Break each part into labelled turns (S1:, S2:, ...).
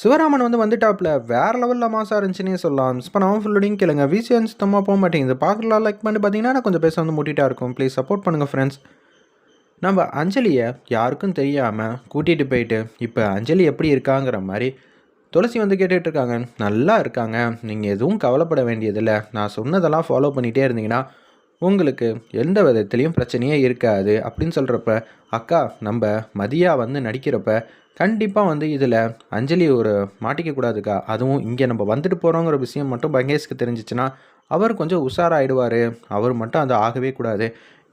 S1: சிவராமன் வந்து வந்துட்டாப்ல. வேற லெவலில் மாசாக இருந்துச்சுன்னே சொல்லலாம். இப்போ நான் ஃபுல்லோடையும் கேளுங்க. விசிஎன் சுத்தமாக போக மாட்டேங்குது. பார்க்கலாம் லைக் பண்ணி பார்த்தீங்கன்னா நான் கொஞ்சம் பேச வந்து முட்டிட்டா இருக்கும். ப்ளீஸ் சப்போர்ட் பண்ணுங்கள் ஃப்ரெண்ட்ஸ் நம்ம அஞ்சலியை யாருக்கும் தெரியாமல் கூட்டிகிட்டு போயிட்டு இப்போ அஞ்சலி எப்படி இருக்காங்கிற மாதிரி துளசி வந்து கேட்டுட்ருக்காங்க நல்லா இருக்காங்க. நீங்கள் எதுவும் கவலைப்பட வேண்டியதில்லை. நான் சொன்னதெல்லாம் ஃபாலோ பண்ணிகிட்டே இருந்தீங்கன்னா உங்களுக்கு எந்த விதத்துலேயும் பிரச்சனையே இருக்காது. அப்படின்னு சொல்கிறப்ப அக்கா நம்ம மதியா வந்து நடிக்கிறப்ப கண்டிப்பாக வந்து இதில் அஞ்சலி ஒரு மாட்டிக்கக்கூடாதுக்கா. அதுவும் இங்கே நம்ம வந்துட்டு போகிறோங்கிற விஷயம் மட்டும் பங்கேஷ்க்கு தெரிஞ்சிச்சுன்னா அவர் கொஞ்சம் உஷாராயிடுவார். அவர் மட்டும் அது ஆகவே கூடாது.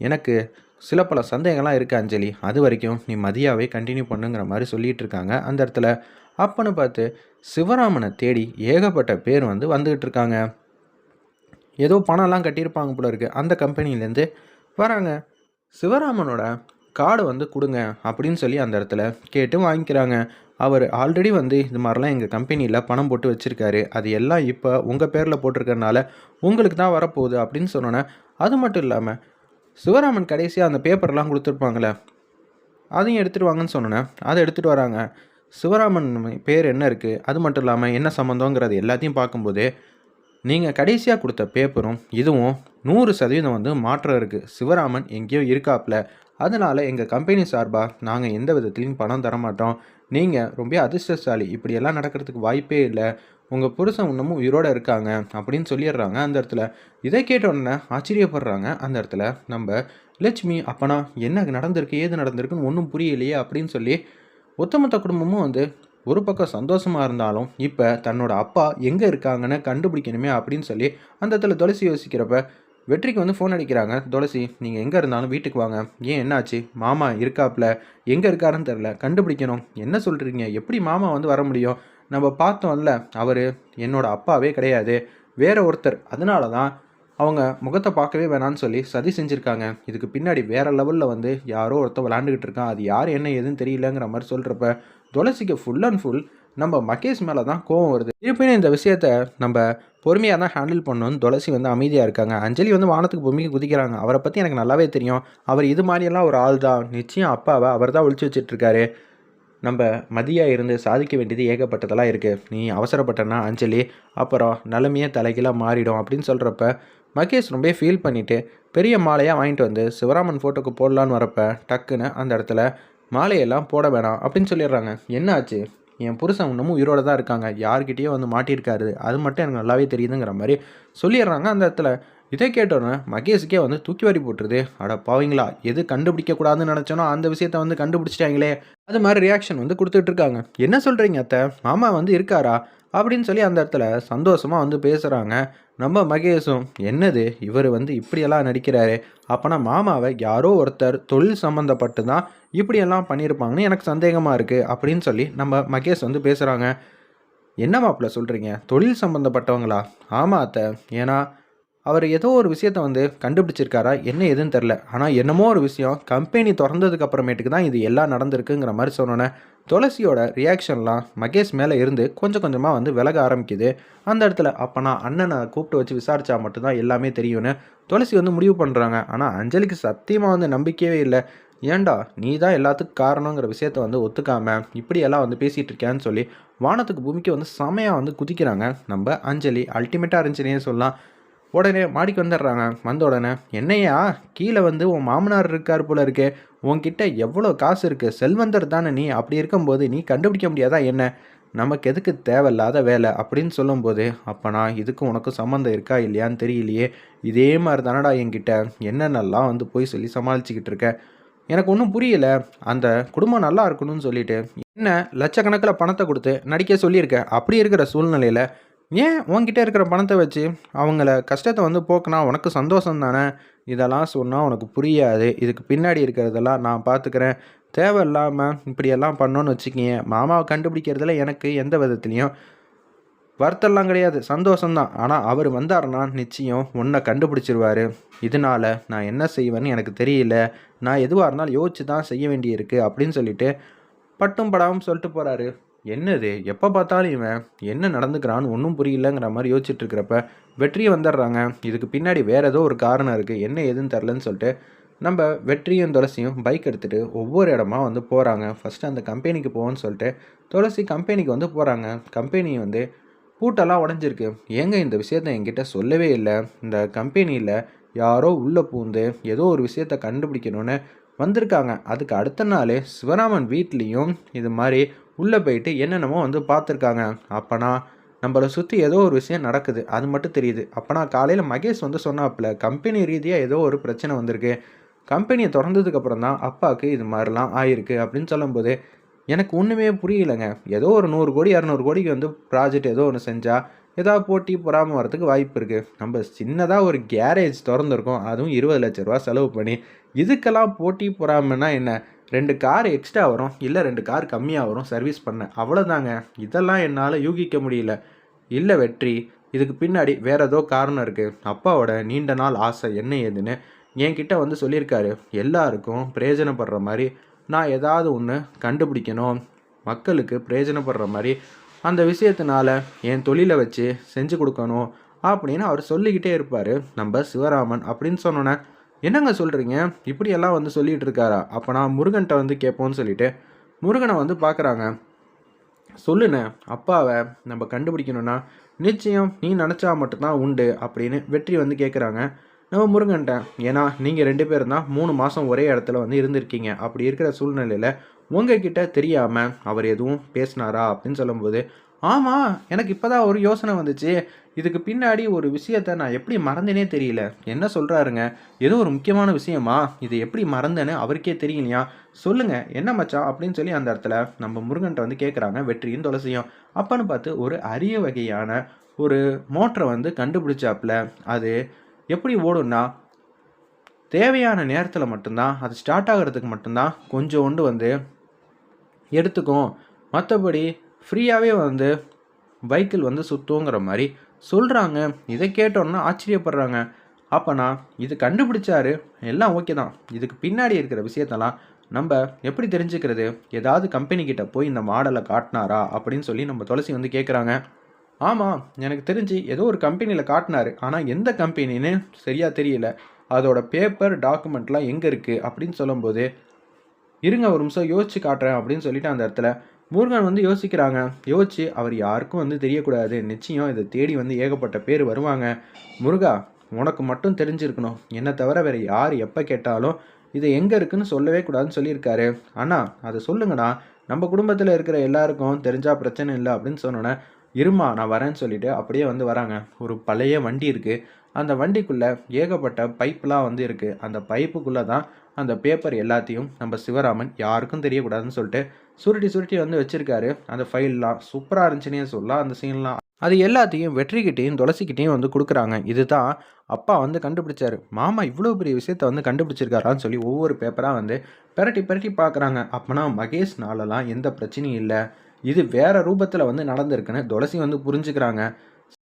S1: எனக்கு சில பல சந்தேகம்லாம் இருக்குது அஞ்சலி. அது வரைக்கும் நீ மதியாவே கண்டினியூ பண்ணுங்கிற மாதிரி சொல்லிகிட்டு இருக்காங்க. அந்த இடத்துல அப்பன்னு பார்த்து சிவராமனை தேடி ஏகப்பட்ட பேர் வந்து வந்துக்கிட்டு இருக்காங்க. ஏதோ பணம்லாம் கட்டியிருப்பாங்க போல இருக்குது அந்த கம்பெனிலேருந்து வராங்க. சிவராமனோட கார்டு வந்து கொடுங்க அப்படின்னு சொல்லி அந்த இடத்துல கேட்டு வாங்கிக்கிறாங்க. அவர் ஆல்ரெடி வந்து இது மாதிரிலாம் எங்கள் கம்பெனியில் பணம் போட்டு வச்சுருக்காரு. அது எல்லாம் இப்போ உங்கள் பேரில் போட்டிருக்கறனால உங்களுக்கு தான் வரப்போகுது அப்படின்னு சொன்னோன்னே அது மட்டும் இல்லாமல் சிவராமன் கடைசியாக அந்த பேப்பர்லாம் கொடுத்துருப்பாங்களே அதையும் எடுத்துகிட்டு வாங்கன்னு சொன்னோன்னே அதை எடுத்துகிட்டு வராங்க. சிவராமன் பேர் என்ன இருக்குது அது மட்டும் இல்லாமல் என்ன சம்மந்தங்கிறது எல்லாத்தையும் பார்க்கும்போது நீங்கள் கடைசியாக கொடுத்த பேப்பரும் இதுவும் நூறு சதவீதம் வந்து மாற்றம் இருக்குது சிவராமன் எங்கேயோ இருக்காப்புல அதனால் எங்கள் கம்பெனி சார்பாக நாங்கள் எந்த விதத்துலையும் பணம் தரமாட்டோம். நீங்கள் ரொம்ப அதிர்ஷ்டசாலி. இப்படியெல்லாம் நடக்கிறதுக்கு வாய்ப்பே இல்லை. உங்கள் புருஷன் இன்னமும் உயிரோடு இருக்காங்க அப்படின்னு சொல்லிடுறாங்க அந்த இடத்துல. இதை கேட்ட உடனே ஆச்சரியப்படுறாங்க. அந்த இடத்துல நம்ம லட்சுமி அப்பனா என்ன நடந்திருக்கு? ஏது நடந்திருக்குன்னு ஒன்றும் புரியலையே அப்படின்னு சொல்லி ஒத்தமொத்த குடும்பமும் வந்து ஒரு பக்கம் சந்தோஷமாக இருந்தாலும் இப்போ தன்னோட அப்பா எங்கே இருக்காங்கன்னு கண்டுபிடிக்கணுமே அப்படின்னு சொல்லி அந்த இடத்துல துளசி யோசிக்கிறப்ப வெற்றிக்கு வந்து ஃபோன் அடிக்கிறாங்க. துளசி நீங்கள் எங்கே இருந்தாலும் வீட்டுக்கு வாங்க. ஏன் என்னாச்சு? மாமா இருக்காப்ல. எங்கே இருக்காருன்னு தெரில கண்டுபிடிக்கணும். என்ன சொல்கிறீங்க எப்படி மாமா வந்து வர முடியும்? நம்ம பார்த்தோம்ல அவர் என்னோட அப்பாவே கிடையாது. வேற ஒருத்தர். அதனால தான் அவங்க முகத்தை பார்க்கவே வேணான்னு சொல்லி சதி செஞ்சுருக்காங்க. இதுக்கு பின்னாடி வேற லெவலில் வந்து யாரோ ஒருத்தர் விளாண்டுக்கிட்டு இருக்கான். அது யார் என்ன எதுன்னு தெரியலங்கிற மாதிரி சொல்கிறப்ப துளசிக்கு ஃபுல் அண்ட் ஃபுல் நம்ம மகேஷ் மேலே தான் கோவம் வருது. இருப்பினும் இந்த விஷயத்த நம்ம பொறுமையாக தான் ஹேண்டில் பண்ணணும்னு துளசி வந்து அமைதியாக இருக்காங்க. அஞ்சலி வந்து வானத்துக்கு பூமிக்கு குதிக்கிறாங்க. அவரை பற்றி எனக்கு நல்லாவே தெரியும். அவர் இது மாதிரியெல்லாம் ஒரு ஆள் தான். நிச்சயம் அப்பாவை அவர் தான் ஒழிச்சு வச்சிட்ருக்காரு நம்ம மதியாக இருந்து சாதிக்க வேண்டியது ஏகப்பட்டதெல்லாம் இருக்குது நீ அவசரப்பட்டனா அஞ்சலி? அப்புறம் நிலமையே தலைகீழாக மாறிடும் அப்படின்னு சொல்கிறப்ப மகேஷ் ரொம்ப ஃபீல் பண்ணிவிட்டு பெரிய மாலையாக வாங்கிட்டு வந்து சிவராமன் ஃபோட்டோக்கு போடலான்னு வரப்ப டக்குன்னு அந்த இடத்துல மாலையெல்லாம் போட வேணாம் அப்படின்னு சொல்லிடுறாங்க. என்ன ஆச்சு? என் புருஷன் இன்னமும் உயிரோடு தான் இருக்காங்க. யார்கிட்டயோ வந்து மாட்டியிருக்காரு. அது மட்டும் எனக்கு நல்லாவே தெரியுதுங்கிற மாதிரி சொல்லிடுறாங்க அந்த இடத்துல. இதை கேட்டோன்னே மகேஷுக்கே வந்து தூக்கி வாரி போட்டுருது. அட பாவீங்களா? எது கண்டுபிடிக்கக்கூடாதுன்னு நினச்சோனோ அந்த விஷயத்த வந்து கண்டுபிடிச்சிட்டாங்களே. அது மாதிரி ரியாக்ஷன் வந்து கொடுத்துட்டு இருக்காங்க என்ன சொல்கிறீங்க அத்தை? மாமா வந்து இருக்காரா? அப்படின்னு சொல்லி அந்த இடத்துல சந்தோஷமாக வந்து பேசுகிறாங்க நம்ம மகேஷும் என்னது இவர் வந்து இப்படியெல்லாம் நடிக்கிறாரு? அப்போனா மாமாவை யாரோ ஒருத்தர் தொழில் சம்மந்தப்பட்டு தான் இப்படியெல்லாம் பண்ணியிருப்பாங்கன்னு எனக்கு சந்தேகமாக இருக்குது அப்படின்னு சொல்லி நம்ம மகேஷ் வந்து பேசுகிறாங்க என்ன மாப்பிள்ள சொல்கிறீங்க தொழில் சம்மந்தப்பட்டவங்களா ஆமாம் அத்தை. ஏன்னா அவர் ஏதோ ஒரு விஷயத்த வந்து கண்டுபிடிச்சிருக்காரா? என்ன எதுன்னு தெரில ஆனால் என்னமோ ஒரு விஷயம் கம்பெனி திறந்ததுக்கு அப்புறமேட்டுக்கு தான் இது எல்லாம் நடந்திருக்குங்கிற மாதிரி சொன்னோன்னே துளசியோட ரியாக்ஷன்லாம் மகேஷ் மேலே இருந்து கொஞ்சம் கொஞ்சமாக வந்து விலக ஆரம்பிக்குது. அந்த இடத்துல அப்போ நான் அண்ணனை கூப்பிட்டு வச்சு விசாரித்தா மட்டும்தான் எல்லாமே தெரியும்னு துளசி வந்து முடிவு பண்ணுறாங்க ஆனால் அஞ்சலிக்கு சத்தியமாக வந்து நம்பிக்கையே இல்லை. ஏண்டா நீ தான் எல்லாத்துக்கும் காரணங்கிற விஷயத்த வந்து ஒத்துக்காம இப்படியெல்லாம் வந்து பேசிகிட்டு இருக்கேன்னு சொல்லி வானத்துக்கு பூமிக்கு வந்து செமையாக வந்து குதிக்கிறாங்க. நம்ம அஞ்சலி அல்டிமேட்டாக இருந்துச்சுன்னே சொல்லலாம். உடனே மாடிக்கு வந்துடுறாங்க. வந்த உடனே என்னையா கீழே வந்து உன் மாமனார் இருக்கார் போல இருக்கே. உன்கிட்ட எவ்வளோ காசு இருக்குது செல்வந்தர் தானே நீ? அப்படி இருக்கும்போது நீ கண்டுபிடிக்க முடியாதா என்ன? நமக்கு எதுக்கு தேவையில்லாத வேலை? அப்படின்னு சொல்லும்போது அப்போனா இதுக்கும் உனக்கு சம்மந்தம் இருக்கா இல்லையான்னு தெரியலையே. இதே மாதிரி தானடா என்கிட்ட என்னென்னலாம் வந்து போய் சொல்லி சமாளிச்சுக்கிட்டு இருக்க. எனக்கு ஒன்றும் புரியல. அந்த குடும்பம் நல்லா இருக்கணும்னு சொல்லிட்டு என்ன லட்சக்கணக்கில் பணத்தை கொடுத்து நடிக்க சொல்லியிருக்க. அப்படி இருக்கிற சூழ்நிலையில் ஏன் உன்கிட்ட இருக்கிற பணத்தை வச்சு அவங்கள கஷ்டத்தை வந்து போக்குனா உனக்கு சந்தோஷம் தானே இதெல்லாம் சொன்னால் உனக்கு புரியாது. இதுக்கு பின்னாடி இருக்கிறதெல்லாம் நான் பார்த்துக்கிறேன் தேவையில்லாமல் இப்படியெல்லாம் பண்ணோன்னு வச்சுக்கிங்க. மாமாவை கண்டுபிடிக்கிறதுல எனக்கு எந்த விதத்துலேயும் வருத்தம்லாம் கிடையாது. சந்தோஷம்தான். ஆனால் அவர் வந்தாருன்னா நிச்சயம் உன்னை கண்டுபிடிச்சிருவார். இதனால் நான் என்ன செய்வேன்னு எனக்கு தெரியல. நான் எதுவாக இருந்தாலும் யோசிச்சு தான் செய்ய வேண்டியிருக்கு அப்படின்னு சொல்லிட்டு பட்டும் படாமல் சொல்லிட்டு போகிறாரு என்னது? எப்போ பார்த்தாலும் இவன் என்ன நடந்துக்கிறான்னு ஒன்றும் புரியலங்கிற மாதிரி யோசிச்சுட்டு இருக்கிறப்ப வெற்றியை வந்துடுறாங்க. இதுக்கு பின்னாடி வேறு ஏதோ ஒரு காரணம் இருக்குது என்ன ஏதுன்னு தெரிலன்னு சொல்லிட்டு நம்ம வெற்றியும் துளசியும் பைக் எடுத்துகிட்டு ஒவ்வொரு இடமா வந்து போகிறாங்க ஃபஸ்ட்டு அந்த கம்பெனிக்கு போவோன்னு சொல்லிட்டு துளசி கம்பெனிக்கு வந்து போகிறாங்க கம்பெனி வந்து பூட்டெல்லாம் உடஞ்சிருக்கு. ஏங்க இந்த விஷயத்த என்கிட்ட சொல்லவே இல்லை. இந்த கம்பெனியில் யாரோ உள்ளே பூந்து ஏதோ ஒரு விஷயத்த கண்டுபிடிக்கணும்னு வந்திருக்காங்க. அதுக்கு அடுத்த நாள் சிவராமன் வீட்லேயும் இது மாதிரி உள்ளே போயிட்டு என்னென்னமோ வந்து பார்த்துருக்காங்க. அப்போனா நம்மளை சுற்றி ஏதோ ஒரு விஷயம் நடக்குது. அது மட்டும் தெரியுது. அப்போனா காலையில் மகேஷ் வந்து சொன்னாப்புல கம்பெனி ரீதியாக ஏதோ ஒரு பிரச்சனை வந்திருக்கு. கம்பெனியை திறந்ததுக்கப்புறம் தான் அப்பாவுக்கு இது மாதிரிலாம் ஆயிருக்கு. அப்படின்னு சொல்லும்போது எனக்கு ஒன்றுமே புரியலைங்க. ஏதோ ஒரு நூறு கோடி இரநூறு கோடிக்கு வந்து ப்ராஜெக்ட் ஏதோ ஒன்று செஞ்சால் ஏதாவது போட்டி பொறாமல் வரதுக்கு வாய்ப்பு இருக்குது நம்ம சின்னதாக ஒரு கேரேஜ் திறந்துருக்கோம். அதுவும் இருபது லட்ச ரூபா செலவு பண்ணி இதுக்கெல்லாம் போட்டி பொறாமைன்னா என்ன? ரெண்டு கார் எக்ஸ்ட்ரா வரும் இல்லை ரெண்டு கார் கம்மியாக வரும் சர்வீஸ் பண்ண. அவ்வளோதாங்க இதெல்லாம் என்னால் யூகிக்க முடியல. இல்லை வெற்றி. இதுக்கு பின்னாடி வேறு ஏதோ காரணம் இருக்குது அப்பாவோட நீண்ட நாள் ஆசை என்ன ஏதுன்னு என்கிட்ட வந்து சொல்லியிருக்காரு. எல்லாருக்கும் பிரயோஜனப்படுற மாதிரி நான் ஏதாவது ஒன்று கண்டுபிடிக்கணும். மக்களுக்கு பிரயோஜனப்படுற மாதிரி அந்த விஷயத்தினால என் தொழிலை வச்சு செஞ்சு கொடுக்கணும் அப்படின்னு அவர் சொல்லிக்கிட்டே இருப்பார். நம்ம சிவராமன் அப்படின்னு சொன்னோன்னே என்னங்க சொல்கிறீங்க இப்படியெல்லாம் வந்து சொல்லிகிட்டு இருக்காரா அப்போ நான் முருகன்ட்ட வந்து கேட்போன்னு சொல்லிட்டு முருகனை வந்து பார்க்குறாங்க சொல்லுண்ணே அப்பாவை நம்ம கண்டுபிடிக்கணும்னா நிச்சயம் நீ நினச்சா மட்டும்தான் உண்டு அப்படின்னு வெற்றி வந்து கேட்குறாங்க நம்ம முருகன்ட்ட ஏன்னா நீங்கள் ரெண்டு பேரும் தான் மூணு மாதம் ஒரே இடத்துல வந்து இருந்திருக்கீங்க. அப்படி இருக்கிற சூழ்நிலையில் உங்ககிட்ட தெரியாமல் அவர் எதுவும் பேசினாரா அப்படின்னு சொல்லும்போது ஆமாம் எனக்கு இப்போ தான் ஒரு யோசனை வந்துச்சு. இதுக்கு பின்னாடி ஒரு விஷயத்த நான் எப்படி மறந்தேனே தெரியல. என்ன சொல்கிறாருங்க ஏதோ ஒரு முக்கியமான விஷயமா? இது எப்படி மறந்தேன்னு அவருக்கே தெரியலையா? சொல்லுங்க என்ன மச்சான்? அப்படின்னு சொல்லி அந்த இடத்துல நம்ம முருகன்ட்ட வந்து கேட்குறாங்க வெற்றியும் துளசியும். அப்பன்னு பார்த்து ஒரு அரிய வகையான ஒரு மோட்டரை வந்து கண்டுபிடிச்சாப்புல. அது எப்படி ஓடும்னா தேவையான நேரத்தில் மட்டும்தான் அது ஸ்டார்ட் ஆகிறதுக்கு மட்டும்தான் கொஞ்சோண்டு வந்து எடுத்துக்கும். மற்றபடி ஃப்ரீயாகவே வந்து பைக்கில் வந்து சுற்றுங்கிற மாதிரி சொல்கிறாங்க இதை கேட்டோன்னா ஆச்சரியப்படுறாங்க. அப்போனா இது கண்டுபிடிச்சாரு? எல்லாம் ஓகே தான். இதுக்கு பின்னாடி இருக்கிற விஷயத்தெல்லாம் நம்ம எப்படி தெரிஞ்சுக்கிறது? ஏதாவது கம்பெனிக்கிட்ட போய் இந்த மாடலை காட்டினாரா? அப்படின்னு சொல்லி நம்ம துளசி வந்து கேட்குறாங்க ஆமாம் எனக்கு தெரிஞ்சு ஏதோ ஒரு கம்பெனியில் காட்டினாரு. ஆனால் எந்த கம்பெனின்னு சரியாக தெரியல. அதோட பேப்பர் டாக்குமெண்ட்லாம் எங்கே இருக்குது அப்படின்னு சொல்லும்போது இருங்க ஒரு நிமிஷம் யோசிச்சு காட்டுறேன் அப்படின்னு சொல்லிட்டு அந்த இடத்துல முருகன் வந்து யோசிக்கிறாங்க. யோசிச்சு அவர் யாருக்கும் வந்து தெரியக்கூடாது. நிச்சயம் இதை தேடி வந்து ஏகப்பட்ட பேர் வருவாங்க. முருகா உனக்கு மட்டும் தெரிஞ்சிருக்கணும். என்னை தவிர வேறு யார் எப்போ கேட்டாலும் இது எங்கே இருக்குன்னு சொல்லவே கூடாதுன்னு சொல்லியிருக்காரு. ஆனால் அதை சொல்லுங்கண்ணா. நம்ம குடும்பத்தில் இருக்கிற எல்லாருக்கும் தெரிஞ்சால் பிரச்சனை இல்லை அப்படின்னு சொன்னோன்னே இருமா நான் வரேன்னு சொல்லிட்டு அப்படியே வந்து வராங்க. ஒரு பழைய வண்டி இருக்குது அந்த வண்டிக்குள்ளே ஏகப்பட்ட பைப்லாம் வந்து இருக்குது அந்த பைப்புக்குள்ளே தான் அந்த பேப்பர் எல்லாத்தையும் நம்ம சிவராமன் யாருக்கும் தெரியக்கூடாதுன்னு சொல்லிட்டு சுருட்டி சுருட்டி வந்து வச்சுருக்காரு. அந்த ஃபைல்லாம் சூப்பராக இருந்துச்சுன்னே சொல்லலாம். அந்த சீன்லாம் அது எல்லாத்தையும் வெற்றிக்கிட்டேயும் துளசிக்கிட்டையும் வந்து கொடுக்குறாங்க. இதுதான் அப்பா வந்து கண்டுபிடிச்சாரு. மாமா இவ்வளோ பெரிய விஷயத்த வந்து கண்டுபிடிச்சிருக்காரான்னு சொல்லி ஒவ்வொரு பேப்பராக வந்து பெரட்டி பெரட்டி பார்க்குறாங்க அப்போனா மகேஷ்னாலலாம் எந்த பிரச்சனையும் இல்லை. இது வேற ரூபத்தில் வந்து நடந்திருக்குன்னு துளசி வந்து புரிஞ்சுக்கிறாங்க.